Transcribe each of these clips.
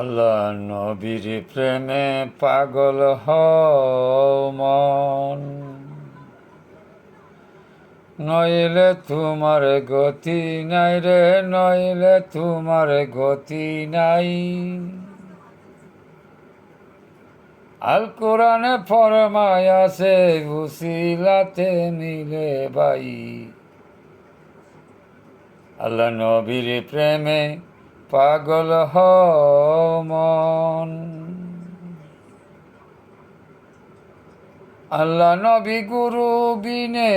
আল্লাহ নবীর প্রেমে পাগল মন। নইলে তোমার গতি নাই রে, নইলে তোমার গতি নাই। আল কোরআনে ফরমায় আছে, উসিলাতে মিলে বাই আল্লাহ নবীর প্রেমে পাগল হও মন। আল্লাহ নবী গুরু বিনে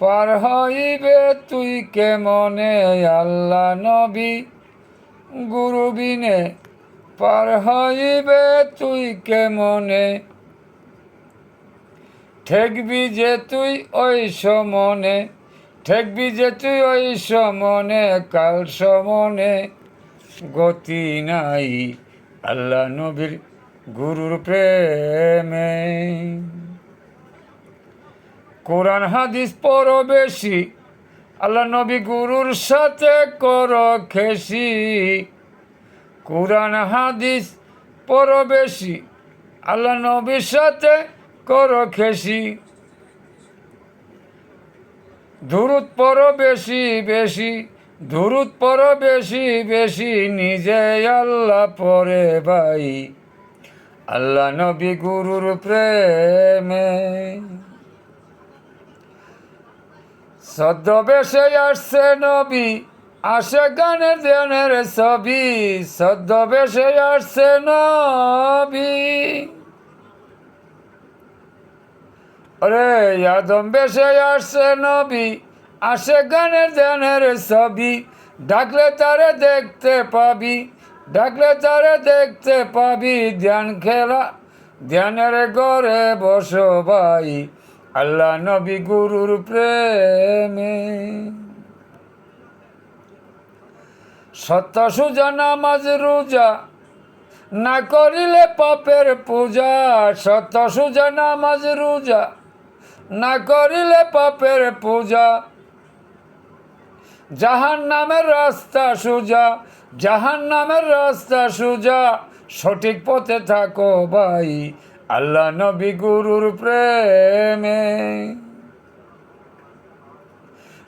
পার হইবে তুই কেমনে? আল্লাহ নবী গুরু বিনে পার হইবে তুই কেমনে? ঠেকবি যে তুই ওই সমনে। ঠেকবি যে তুই ওই সমনে, কাল সমনে গতি নাই। আল্লাহ নবীর গুরুর প্রেমে। কোরআন হাদিস পড় বেশি, আল্লাহ নবী গুরুর সাথে কর খেসি। কোরআন হাদিস পড় বেশি, আল্লাহ নবীর সাথে কর খেসি। ধুরুত পর বেশি বেশি, ধুরুত পর বেশি বেশি, নিজে আল্লাহ পরে ভাই। আল্লাহ নবী গুরুর প্রেমে। সদ্যবেশে আসছে নবী, আসে গানের ধ্যানের ছবি সদ্যবেশে আসছে নবী। ওরে আদম বেশে আসছে নবী, আসে গানের ধ্যানের ছবি। ডাকলে তারে দেখতে পাবি, ডাকলে তারে দেখতে পাবি ধ্যান খেলা। ধ্যানের ঘরে বসো ভাই, আল্লাহ নবী গুরুর প্রেমে। সত্য সুজা, নামাজ, রোজা না করিলে পাপের পূজা। সত্য সুজা, নামাজ, রোজা না করিলে পাপের পূজা। জাহান নামের রাস্তা সুজা জাহান নামের রাস্তা সুজা। সঠিক পথে থাকো ভাই, আল্লাহ নবী গুরুর প্রেমে।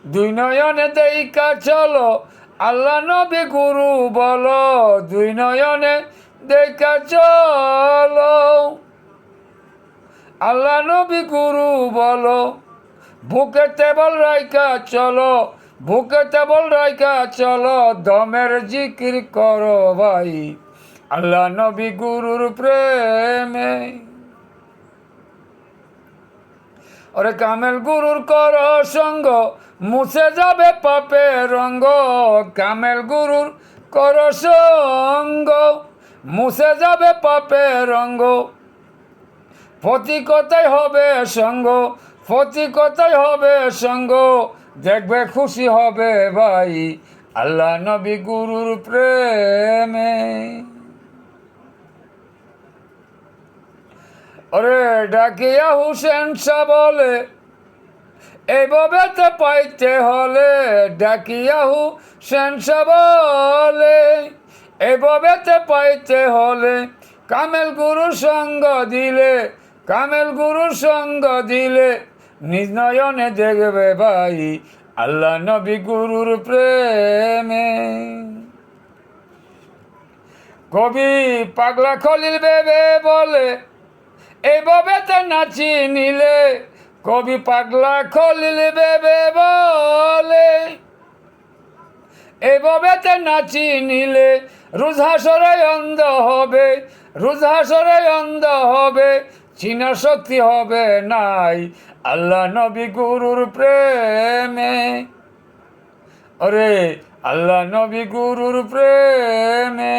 দুই নয়নে দেইকা চলো, আল্লাহ নবী গুরু বলো। দুই নয়নে দেখা চলো। আল্লাহ নবী গুরু বলো, বুকে তেবল রাইকা চলো, বুকে তেবল রাইকা চলো, দমের জিকির করো ভাই, আল্লাহ নবী গুরুর প্রেমে। ওরে কামেল গুরুর কর সঙ্গ, মুছে যাবে পাপের রঙ্গ, কামেল গুরুর কর সঙ্গ, মুছে যাবে পাপের রঙ্গ। প্রতিকতাই হবে সঙ্গ প্রতিকতাই হবে সঙ্গ। দেখবে খুশি হবে ভাই, আল্লাহ নবী গুরুর প্রেমে। ওরে ডাকিয়া হুসেন শাহ বলে, এইভাবে তো পাইতে হলে ডাকিয়া হুসেন শাহ বলে, এইভাবে তো পাইতে হলে কামেল গুরু সঙ্গ দিলে কামেল গুরু সঙ্গ দিলে নিজ নয়নে দেখবে ভাই আল্লাহ নবী গুরুর প্রেমে। কবি পাগলা খলিল বেবে বলে এইভাবে তো নাচি নিলে। কবি পাগলা খলিল বেবে বলে এইভাবে তো নাচি নিলে রুঝাসরে অন্ধ হবে রুঝাসরে অন্ধ হবে। চীনা শক্তি হবে নাই। আল্লাহ নবী গুরুর প্রেমে। ওরে আল্লাহ নবী গুরুর প্রেমে।